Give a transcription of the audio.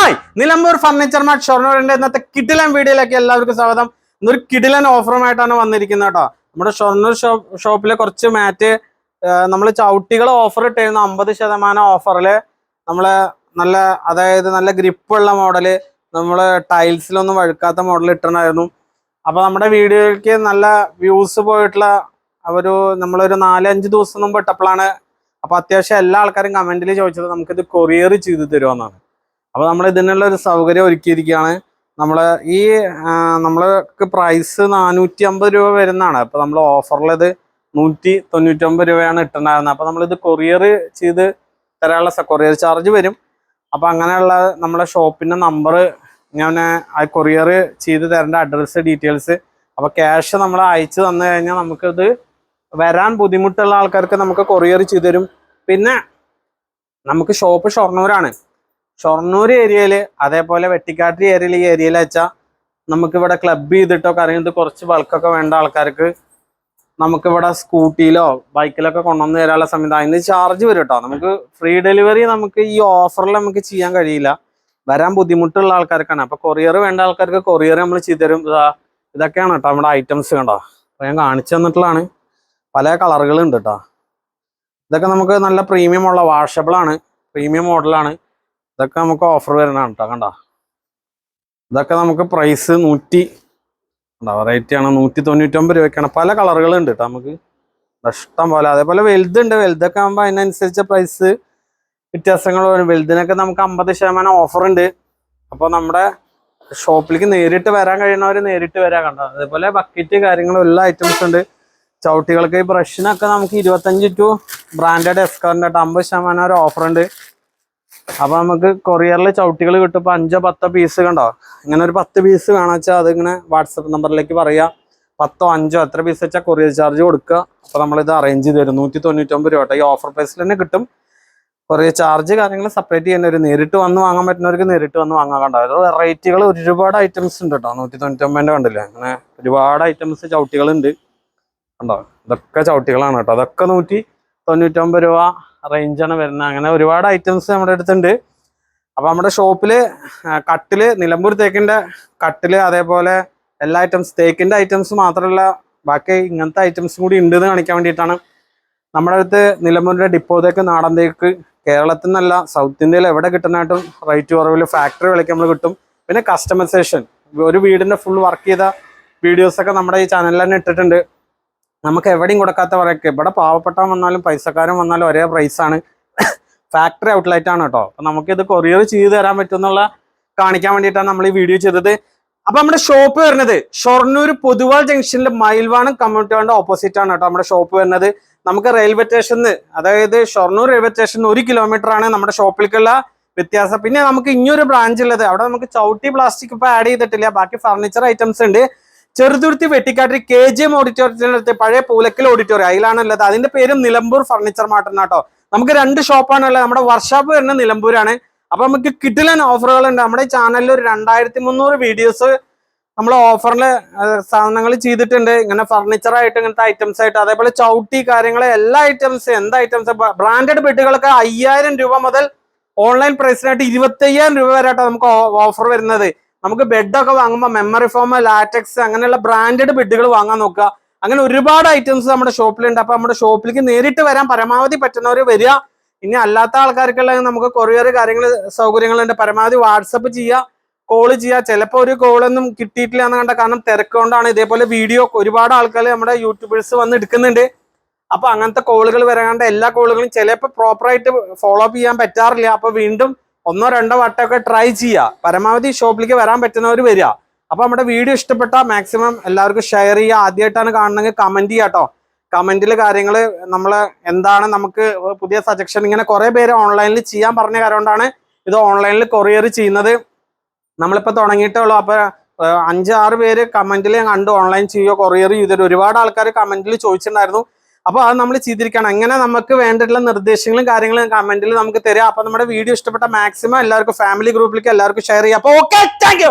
Hi. Nilambur furniture mart ഷൊർണൂരിന്റെ ഇന്നത്തെ കിടിലൻ വീഡിയോയിലേക്ക് എല്ലാവർക്കും സ്വാഗതം. ഇന്നൊരു കിടിലൻ ഓഫറുമായിട്ടാണ് വന്നിരിക്കുന്നത് കേട്ടോ. നമ്മുടെ ഷൊർണൂർ ഷോപ്പ് ഷോപ്പിലെ കുറച്ച് മാറ്റ് നമ്മൾ ചവിട്ടികൾ ഓഫർ ഇട്ടിരുന്നു. അമ്പത് ശതമാനം ഓഫറിൽ നമ്മൾ നല്ല അതായത് നല്ല ഗ്രിപ്പുള്ള മോഡൽ നമ്മൾ ടൈൽസിലൊന്നും വഴുക്കാത്ത മോഡൽ ഇട്ടിട്ടുണ്ടായിരുന്നു. അപ്പൊ നമ്മുടെ വീഡിയോയ്ക്ക് നല്ല വ്യൂസ് പോയിട്ടുള്ള ഒരു നമ്മളൊരു നാലഞ്ച് ദിവസം മുമ്പ് ഇട്ടപ്പോഴാണ് അപ്പൊ അത്യാവശ്യം എല്ലാ ആൾക്കാരും കമന്റിൽ ചോദിച്ചത്. നമുക്കിത് കൊറിയർ ചെയ്ത് തരുമെന്നാണ് അപ്പൊ നമ്മൾ ഇതിനുള്ള ഒരു സൗകര്യം ഒരുക്കിയിരിക്കുകയാണ്. നമ്മൾ ഈ നമ്മൾക്ക് പ്രൈസ് നാനൂറ്റി അമ്പത് രൂപ വരുന്നതാണ്. അപ്പോൾ നമ്മൾ ഓഫറിലത് നൂറ്റി തൊണ്ണൂറ്റി ഒമ്പത് രൂപയാണ് ഇട്ടുണ്ടായിരുന്നത് അപ്പൊ നമ്മളിത് കൊറിയർ ചെയ്ത് തരാനുള്ള കൊറിയർ ചാർജ് വരും. അപ്പൊ അങ്ങനെയുള്ള നമ്മളെ ഷോപ്പിന്റെ നമ്പർ ഞാൻ ആ കൊറിയർ ചെയ്ത് തരേണ്ട അഡ്രസ്സ് ഡീറ്റെയിൽസ് അപ്പോൾ ക്യാഷ് നമ്മൾ അയച്ചു തന്നു കഴിഞ്ഞാൽ നമുക്കിത് വരാൻ ബുദ്ധിമുട്ടുള്ള ആൾക്കാർക്ക് നമുക്ക് കൊറിയർ ചെയ്തു തരും. പിന്നെ നമുക്ക് ഷോപ്പ് ഷൊർണൂരാണ് ഷൊർണൂർ ഏരിയയിൽ അതേപോലെ വെട്ടിക്കാട്ടി ഏരിയയിൽ ഈ ഏരിയയിൽ വെച്ചാൽ നമുക്കിവിടെ ക്ലബ് ചെയ്തിട്ടോ കറിയുന്നത് കുറച്ച് ബൾക്കൊക്കെ വേണ്ട ആൾക്കാർക്ക് നമുക്കിവിടെ സ്കൂട്ടിയിലോ ബൈക്കിലൊക്കെ കൊണ്ടുവന്ന് തരാനുള്ള സംവിധാനം. അതിന് ചാർജ് വരും കേട്ടോ നമുക്ക് ഫ്രീ ഡെലിവറി നമുക്ക് ഈ ഓഫറിൽ നമുക്ക് ചെയ്യാൻ കഴിയില്ല. വരാൻ ബുദ്ധിമുട്ടുള്ള ആൾക്കാർക്കാണ്. അപ്പൊ കൊറിയർ വേണ്ട ആൾക്കാർക്ക് കൊറിയർ നമ്മൾ ചെയ്തു തരും. ഇതാ ഇതൊക്കെയാണ് കേട്ടോ നമ്മുടെ ഐറ്റംസ് കണ്ടോ? അപ്പൊ ഞാൻ കാണിച്ചു തന്നിട്ടുള്ളതാണ്. പല കളറുകളുണ്ട് കേട്ടോ. ഇതൊക്കെ നമുക്ക് നല്ല പ്രീമിയം ഉള്ള വാഷബിൾ ആണ്. പ്രീമിയം മോഡലാണ് ഇതൊക്കെ നമുക്ക് ഓഫർ വരണതാണ് കേട്ടോ കണ്ട? ഇതൊക്കെ നമുക്ക് പ്രൈസ് നൂറ്റി ഉണ്ടോ വെറൈറ്റി ആണ്. നൂറ്റി തൊണ്ണൂറ്റൊമ്പത് രൂപയ്ക്കാണ്. പല കളറുകളുണ്ട് കേട്ടോ നമുക്ക്. ഇഷ്ടം പോലെ. അതേപോലെ വലുതുണ്ട്. വലുതൊക്കെ ആകുമ്പോൾ അതിനനുസരിച്ച് പ്രൈസ് വ്യത്യാസങ്ങൾ വരും. വലുതിനൊക്കെ നമുക്ക് അമ്പത് ശതമാനം ഓഫർ ഉണ്ട്. അപ്പോൾ നമ്മുടെ ഷോപ്പിലേക്ക് നേരിട്ട് വരാൻ കഴിയുന്നവർ നേരിട്ട് വരാൻ കണ്ടോ? അതേപോലെ ബക്കറ്റ് കാര്യങ്ങളും എല്ലാ ഐറ്റംസ് ഉണ്ട്. ചവിട്ടികൾക്ക് ഈ ബ്രഷിനൊക്കെ നമുക്ക് ഇരുപത്തഞ്ച് ടു ബ്രാൻഡഡ് എസ്കാറിന്റെ അമ്പത് ശതമാനം ഒരു ഓഫർ ഉണ്ട്. അപ്പൊ നമുക്ക് കൊറിയറിൽ ചവിട്ടികൾ കിട്ടും. ഇപ്പൊ അഞ്ചോ പത്തോ പീസ് കണ്ടോ ഇങ്ങനെ ഒരു പത്ത് പീസ് വേണം വെച്ചാൽ അത് ഇങ്ങനെ വാട്സപ്പ് നമ്പറിലേക്ക് പറയാ. പത്തോ അഞ്ചോ എത്ര പീസ് വെച്ചാൽ കൊറിയർ ചാർജ് കൊടുക്കുക. അപ്പൊ നമ്മളിത് അറേഞ്ച് ചെയ്ത് തരും. നൂറ്റി തൊണ്ണൂറ്റൊമ്പത് രൂപ ഈ ഓഫർ പ്രൈസിൽ തന്നെ കിട്ടും. കൊറിയർ ചാർജ് കാര്യങ്ങൾ സെപ്പറേറ്റ് ചെയ്യുന്ന ഒരു നേരിട്ട് വന്ന് വാങ്ങാൻ പറ്റുന്നവർക്ക് നേരിട്ട് വന്ന് വാങ്ങാൻ കണ്ടോ? അത് വെറൈറ്റികൾ ഒരുപാട് ഐറ്റംസ് ഉണ്ട് കേട്ടോ. നൂറ്റി തൊണ്ണൂറ്റൊമ്പതിന്റെ കണ്ടില്ലേ? അങ്ങനെ ഒരുപാട് ഐറ്റംസ് ചവിട്ടികൾ ഉണ്ട് കണ്ടോ? ഇതൊക്കെ ചവിട്ടികളാണ് കേട്ടോ. അതൊക്കെ നൂറ്റി തൊണ്ണൂറ്റൊമ്പത് രൂപ റേഞ്ചാണ് വരുന്നത്. അങ്ങനെ ഒരുപാട് ഐറ്റംസ് നമ്മുടെ അടുത്തുണ്ട്. അപ്പോൾ നമ്മുടെ ഷോപ്പിൽ കട്ടിൽ നിലമ്പൂർ തേക്കിന്റെ കട്ടിൽ അതേപോലെ എല്ലാ ഐറ്റംസ് തേക്കിന്റെ ഐറ്റംസ് മാത്രമല്ല ബാക്കി ഇങ്ങനത്തെ ഐറ്റംസ് കൂടി ഉണ്ട് എന്ന് കാണിക്കാൻ വേണ്ടിയിട്ടാണ് നമ്മുടെ അടുത്ത് നിലമ്പൂരിന്റെ ഡിപ്പോ തേക്ക് നാടൻ തേക്ക് കേരളത്തിൽ നിന്നല്ല സൗത്ത് ഇന്ത്യയിൽ എവിടെ കിട്ടുന്നതായിട്ടും റേറ്റ് കുറവിൽ ഫാക്ടറി വിലയ്ക്ക് നമ്മൾ കിട്ടും. പിന്നെ കസ്റ്റമൈസേഷൻ ഒരു വീടിന്റെ ഫുൾ വർക്ക് ചെയ്ത വീഡിയോസ് ഒക്കെ നമ്മുടെ ഈ ചാനലിൽ തന്നെ ഇട്ടിട്ടുണ്ട്. നമുക്ക് എവിടെയും കൊടുക്കാത്ത പറയൊക്കെ ഇവിടെ പാവപ്പെട്ടവൻ വന്നാലും പൈസക്കാരൻ വന്നാലും ഒരേ പ്രൈസ് ആണ്. ഫാക്ടറി ഔട്ട്ലെറ്റ് ആണ് കേട്ടോ. അപ്പൊ നമുക്കിത് കൊറിയർ ചെയ്ത് തരാൻ പറ്റുമെന്നുള്ള കാണിക്കാൻ വേണ്ടിയിട്ടാണ് നമ്മൾ ഈ വീഡിയോ ചെയ്തത്. അപ്പൊ നമ്മുടെ ഷോപ്പ് വരുന്നത് ഷൊർണൂർ പൊതുവാൾ ജംഗ്ഷനിൽ മയിൽവാണം കമ്മ്യൂണിറ്റി ഓപ്പോസിറ്റ് ആണ് കേട്ടോ നമ്മുടെ ഷോപ്പ് വരുന്നത്. നമുക്ക് റെയിൽവേ സ്റ്റേഷനിൽ അതായത് ഷൊർണൂർ റെയിൽവേ സ്റ്റേഷനിൽ ഒരു കിലോമീറ്റർ ആണ് നമ്മുടെ ഷോപ്പിലേക്കുള്ള വ്യത്യാസം. പിന്നെ നമുക്ക് ഇനിയൊരു ബ്രാഞ്ച് ഉള്ളത്. അവിടെ നമുക്ക് ചവിട്ടി പ്ലാസ്റ്റിക് ഇപ്പൊ ആഡ് ചെയ്തിട്ടില്ല. ബാക്കി ഫർണിച്ചർ ഐറ്റംസ് ഉണ്ട്. ചെറുതുരുത്തി വെട്ടിക്കാട്ടിൽ കെ ജി എം ഓഡിറ്റോറിയത്തിന്റെ അടുത്ത് പഴയ പൂലക്കൽ ഓഡിറ്റോറിയം അതിലാണ് ഉള്ളത് അതിന്റെ പേരും നിലമ്പൂർ ഫർണിച്ചർ മാർട്ട് കേട്ടോ നമുക്ക് രണ്ട് ഷോപ്പാണ് ഉള്ളത് നമ്മുടെ വർക്ക്ഷോപ്പ് വരുന്നത് നിലമ്പൂരാണ്. അപ്പൊ നമുക്ക് കിട്ടിലൻ ഓഫറുകൾ ഉണ്ട് നമ്മുടെ ചാനലിൽ ഒരു രണ്ടായിരത്തി മുന്നൂറ് വീഡിയോസ് നമ്മൾ ഓഫറിൽ സാധനങ്ങൾ ചെയ്തിട്ടുണ്ട്. ഇങ്ങനെ ഫർണിച്ചർ ആയിട്ട് ഇങ്ങനത്തെ ഐറ്റംസ് ആയിട്ട്. അതേപോലെ ചവിട്ടി കാര്യങ്ങൾ എല്ലാ ഐറ്റംസ് എന്ത് ഐറ്റംസ് ബ്രാൻഡഡ് ബെഡുകളൊക്കെ അയ്യായിരം രൂപ മുതൽ ഓൺലൈൻ പ്രൈസിനായിട്ട് ഇരുപത്തി അയ്യായിരം രൂപ വരെ നമുക്ക് ഓഫർ വരുന്നത്. നമുക്ക് ബെഡൊക്കെ വാങ്ങുമ്പോൾ മെമ്മറി ഫോം ലാറ്റക്സ് അങ്ങനെയുള്ള ബ്രാൻഡഡ് ബെഡുകൾ വാങ്ങാൻ നോക്കുക. അങ്ങനെ ഒരുപാട് ഐറ്റംസ് നമ്മുടെ ഷോപ്പിലുണ്ട് അപ്പൊ നമ്മുടെ ഷോപ്പിലേക്ക് നേരിട്ട് വരാൻ പരമാവധി പറ്റുന്നവർ വരിക. ഇനി അല്ലാത്ത ആൾക്കാർക്കുള്ള നമുക്ക് കൊറിയർ കാര്യങ്ങൾ സൗകര്യങ്ങളുണ്ട്. പരമാവധി വാട്സപ്പ് ചെയ്യുക കോൾ ചെയ്യുക. ചിലപ്പോൾ ഒരു കോളൊന്നും കിട്ടിയിട്ടില്ല എന്ന് കണ്ട കാരണം തിരക്കുകൊണ്ടാണ് ഇതേപോലെ വീഡിയോ ഒരുപാട് ആൾക്കാർ നമ്മുടെ യൂട്യൂബേഴ്സ് വന്ന് എടുക്കുന്നുണ്ട്. അപ്പോൾ അങ്ങനത്തെ കോളുകൾ വരാണ്ട് എല്ലാ കോളുകളും ചിലപ്പോൾ പ്രോപ്പറായിട്ട് ഫോളോ അപ്പ് ചെയ്യാൻ പറ്റാറില്ല. അപ്പോൾ വീണ്ടും ഒന്നോ രണ്ടോ വട്ടമൊക്കെ ട്രൈ ചെയ്യുക പരമാവധി ഷോപ്പിലേക്ക് വരാൻ പറ്റുന്നവർ വരിക. അപ്പോൾ നമ്മുടെ വീഡിയോ ഇഷ്ടപ്പെട്ട മാക്സിമം എല്ലാവർക്കും ഷെയർ ചെയ്യുക. ആദ്യമായിട്ടാണ് കാണണമെങ്കിൽ കമന്റ് ചെയ്യുക കേട്ടോ കമന്റിൽ കാര്യങ്ങൾ നമ്മൾ എന്താണ് നമുക്ക് പുതിയ സജഷൻ ഇങ്ങനെ കുറേ പേര് ഓൺലൈനിൽ ചെയ്യാൻ പറഞ്ഞ കാര്യം കൊണ്ടാണ് ഇത് ഓൺലൈനിൽ കൊറിയർ ചെയ്യുന്നത്. നമ്മളിപ്പോൾ തുടങ്ങിയിട്ടേ ഉള്ളൂ. അപ്പോൾ അഞ്ച് ആറ് പേര് കമന്റിൽ ഞാൻ കണ്ടു ഓൺലൈൻ ചെയ്യുക കൊറിയർ ചെയ്തിട്ട് ഒരുപാട് ആൾക്കാർ കമന്റിൽ ചോദിച്ചിട്ടുണ്ടായിരുന്നു. അപ്പോൾ അത് നമ്മൾ ചെയ്തിരിക്കണം അങ്ങനെ നമുക്ക് വേണ്ടിയിട്ടുള്ള നിർദ്ദേശങ്ങളും കാര്യങ്ങളും കമന്റിൽ നമുക്ക് തരാം. അപ്പൊ നമ്മുടെ വീഡിയോ ഇഷ്ടപ്പെട്ട മാക്സിമം എല്ലാവർക്കും ഫാമിലി ഗ്രൂപ്പിലേക്ക് എല്ലാവർക്കും ഷെയർ ചെയ്യാം. അപ്പൊ ഓക്കെ താങ്ക്